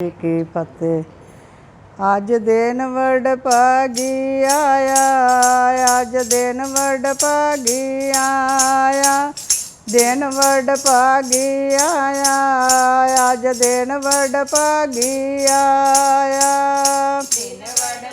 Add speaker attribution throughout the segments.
Speaker 1: ਕੀ ਫਤਿਹ ਅੱਜ ਦਿਨ ਵੜ ਪਾਗੀ ਆਇਆ, ਅੱਜ ਦਿਨ ਵੜ ਪਾਗੀ ਆਇਆ, ਦਿਨ ਵੜ ਪਾਗੀ ਆਇਆ, ਅੱਜ ਦਿਨ ਵੜ ਪਾਗੀ ਆਇਆ।
Speaker 2: ਦਿਨ ਵੜ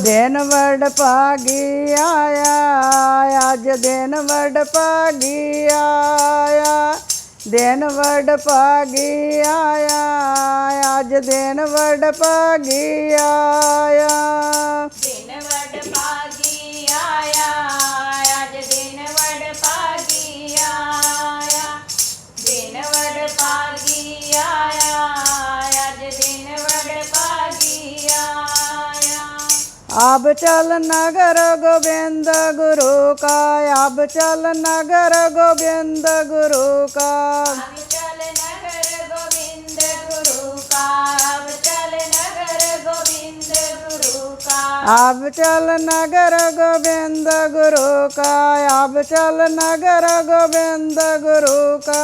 Speaker 1: ਦਿਨ ਵੜ ਪਾਗੀ ਆਇਆ, ਅੱਜ ਦਿਨ ਵੜ ਪਾਗੀ ਆਇਆ। ਦਿਨ ਵੜ ਪਾਗੀ ਆਇਆ, ਅੱਜ ਦਿਨ ਵੜ ਪਾਗੀ ਆਇਆ। अब चल नगर गोविंद गुरु का अब चल नगर गोविंद गुरु का
Speaker 2: अब चल नगर गोविंद गुरु का अब चल नगर गोविंद गुरु का
Speaker 1: अब चल नगर गोविंद गुरु का अब चल नगर गोविंद गुरु का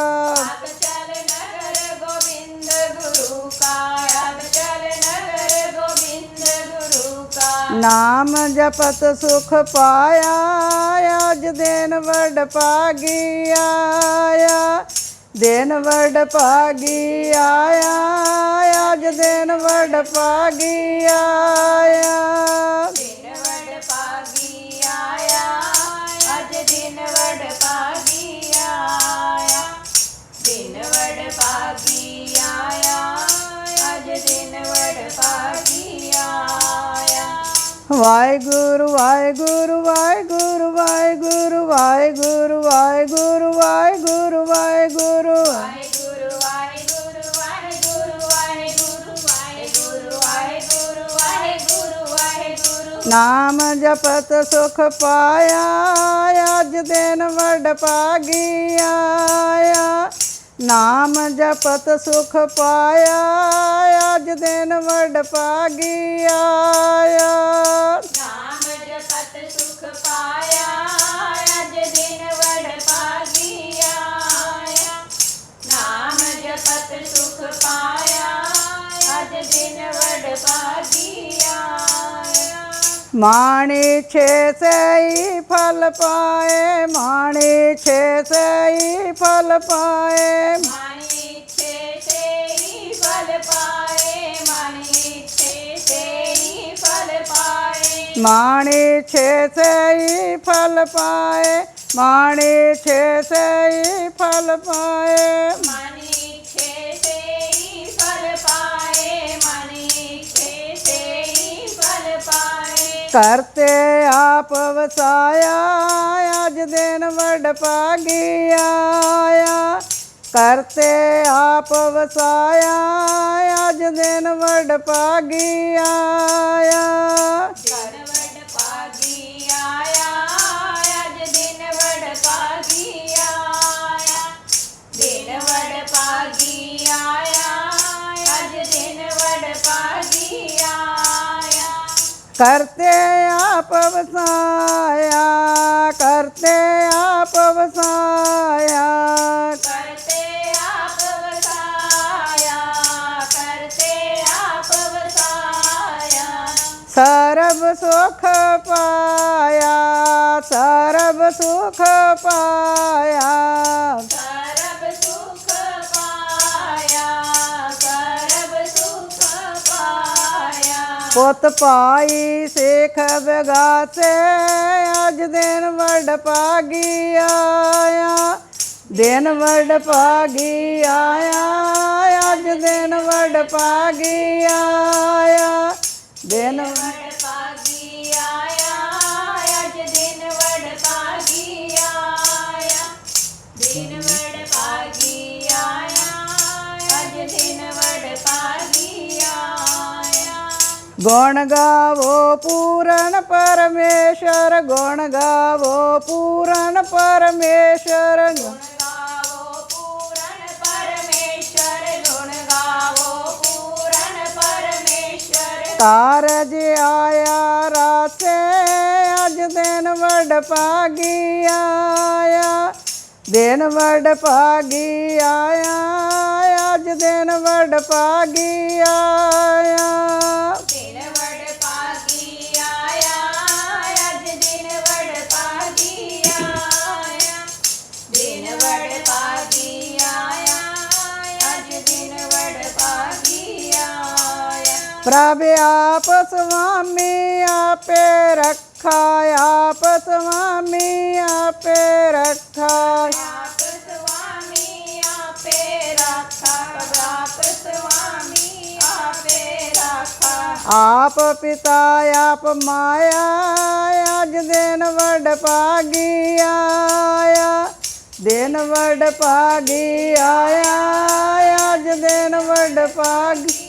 Speaker 1: ਨਾਮ ਜਪਤ ਸੁਖ ਪਾਇਆ, ਅਜ ਦਿਨ ਵਡ ਪਾਗੀ ਆਇਆ। ਦਿਨ ਵਡ ਪਾਗੀ ਆਇਆ, ਅਜ
Speaker 2: ਦਿਨ ਵਡ ਪਾਗੀ ਆਇਆ। ਦਿਨ ਵਡ ਪਾਗੀ ਆਇਆ, ਅਜ ਦਿਨ ਵਡ ਪਾਗੀ ਆਇਆ। ਦਿਨ ਵਡ ਪਾਗੀ ਆਇਆ, ਅਜ
Speaker 1: ਵਾਹਿਗੁਰੂ ਵਾਹਿਗੁਰੂ ਵਾਹਿਗੁਰੂ ਵਾਹਿਗੁਰੂ ਵਾਹਿਗੁਰੂ ਵਾਹਿਗੁਰੂ ਵਾਹਿਗੁਰੂ ਵਾਹਿਗੁਰੂ ਨਾਮ ਜਪਤ ਸੁਖ ਪਾਇਆ ਅੱਜ ਦਿਨ ਵਡ ਭਾਗੀ ਆਇਆ ਨਾਮ ਜਪਤ ਸੁਖ ਪਾਇਆ ਅੱਜ ਦਿਨ ਵਡ
Speaker 2: ਪਾਗਿਆ
Speaker 1: ਮਾਣੇ ਛੇ ਸਈ ਫਲ ਪਾਏ ਮਾਣੇ ਛੇ ਸਈ ਫਲ ਪਾਏ।
Speaker 2: ਮਾਨੀ ਛੇ ਸੇਈ ਫਲ ਪਾਏ ਮਾਨੀ ਛੇ ਸੇਈ ਫਲ ਪਾਏ।
Speaker 1: ਮਾਣੇ ਛੇ ਸਈ ਫਲ ਪਾਏ ਮਾਣੇ ਛੇ ਸਈ ਫਲ ਪਾਏ। ਕਰਤੇ ਆਪ ਵਸਾਇਆ ਅੱਜ ਦਿਨ ਵਡ ਆਇਆ। ਕਰਤੇ ਆਪ ਵਸਾਇਆ ਅੱਜ ਦਿਨ ਵਡ ਆਇਆ।
Speaker 2: ਦਿਨ ਵਡ ਆਇਆ ਅੱਜ ਦਿਨ ਵਡ ਦਿਨ ਵਡ ਆਇਆ ਅੱਜ ਦਿਨ ਵਡ
Speaker 1: ਕਰਤੇ आपवसाया करते आपवसाया.
Speaker 2: सरब सुख पाया सरब सुख पाया.
Speaker 1: ਪੁੱਤ ਪਾਈ ਸੇਖ ਬਗਾਸੇ, ਅੱਜ ਦਿਨ ਵਡ ਭਾਗੀ ਆਇਆ। ਦਿਨ ਵਡ ਭਾਗੀ ਆਇਆ, ਅੱਜ ਦਿਨ ਵਡ ਭਾਗੀ ਆਇਆ। ਦਿਨ
Speaker 2: ਵਡ
Speaker 1: ਗੁਣ ਗਾਵੋ ਪੂਰਨ ਪਰਮੇਸ਼ਰ ਗੁਣ ਗਾਵੋ ਪੂਰਨ ਪਰਮੇਸ਼ਰ।
Speaker 2: ਗੁਣ ਗਾਵੋ ਪੂਰਨ ਪਰਮੇਸ਼ਰ ਗੁਣ ਗਾਵੋ ਪੂਰਨ ਪਰਮੇਸ਼ਰ।
Speaker 1: ਕਾਰਜ ਆਇਆ ਰਾਸੇ ਅੱਜ ਦਿਨ ਵਡ ਭਾਗੀ ਆਇਆ। ਦਿਨ ਵਡ ਭਾਗੀ ਆਇਆ ਅੱਜ ਦਿਨ ਵਡ ਭਾਗੀ ਆਇਆ। ਪ੍ਰਭ ਆਪ ਸੁਆਮੀ ਆਪੇ ਰੱਖਾ ਆਪ ਸੁਆਮੀ ਆਪੇ ਰੱਖਾ।
Speaker 2: ਆਪ ਸੁਆਮੀ ਆਪੇ ਰਾਖਾ ਆਪ ਸੁਆਮੀ ਆਪੇ ਰਾਖਾ।
Speaker 1: ਆਪ ਪਿਤਾ ਆਪ ਮਾਇਆ ਅੱਜ ਦਿਨ ਵਡ ਭਾਗੀ ਆਇਆ। ਦਿਨ ਵਡ
Speaker 2: ਪਾਗੀ ਆਇਆ ਅੱਜ ਦਿਨ ਵਡ ਪਾਗੀ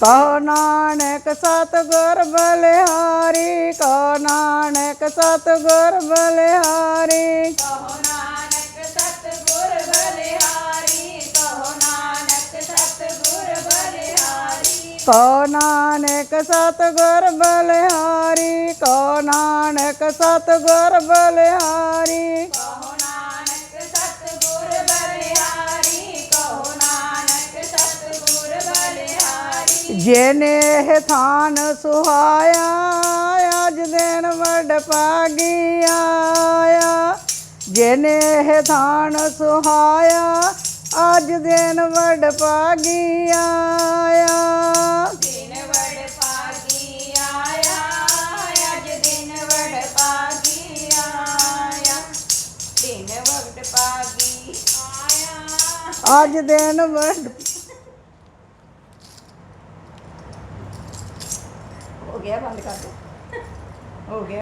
Speaker 1: ਕਹੋ ਨਾਨਕ ਸਤਿਗੁਰ ਬਲਿਹਾਰੀ ਕਹੋ ਨਾਨਕ ਸਤਿਗੁਰ ਬਲਿਹਾਰੀ।
Speaker 2: ਕਹੋ ਨਾਨਕ ਸਤਿਗੁਰ ਬਲਿਹਾਰੀ ਕਹੋ ਨਾਨਕ ਸਤਿਗੁਰ ਬਲਿਹਾਰੀ।
Speaker 1: ਕੋ ਨਾਨਕ ਸਤਿਗੁਰ ਬਲਿਹਾਰੀ ਕੋ ਨਾਨਕ ਸਤਿਗੁਰ ਬਲਿਹਾਰੀ। ਜਿਨੇ ਇਹ ਥਾਨ ਸੁਹਾਇਆ ਅੱਜ ਦਿਨ ਵਡ ਆਇਆ। ਜਿਨੇ ਇਹ ਥਾਨ ਸੁਹਾਇਆ ਅੱਜ ਦਿਨ ਵਡ ਭਾਗੀ ਆਇਆ।
Speaker 2: ਦਿਨ ਵਡ ਪਾਗੀ ਆਇਆ ਅੱਜ ਦਿਨ ਵਡ ਪਾਗੀ ਆਇਆ ਦਿਨ ਵਡ ਪਾਗੀ ਆਇਆ
Speaker 1: ਅੱਜ ਦਿਨ ਵਡ ਹੋ ਗਿਆ ਬੰਦ ਕਰ ਦੋ। ਹੋ ਗਿਆ।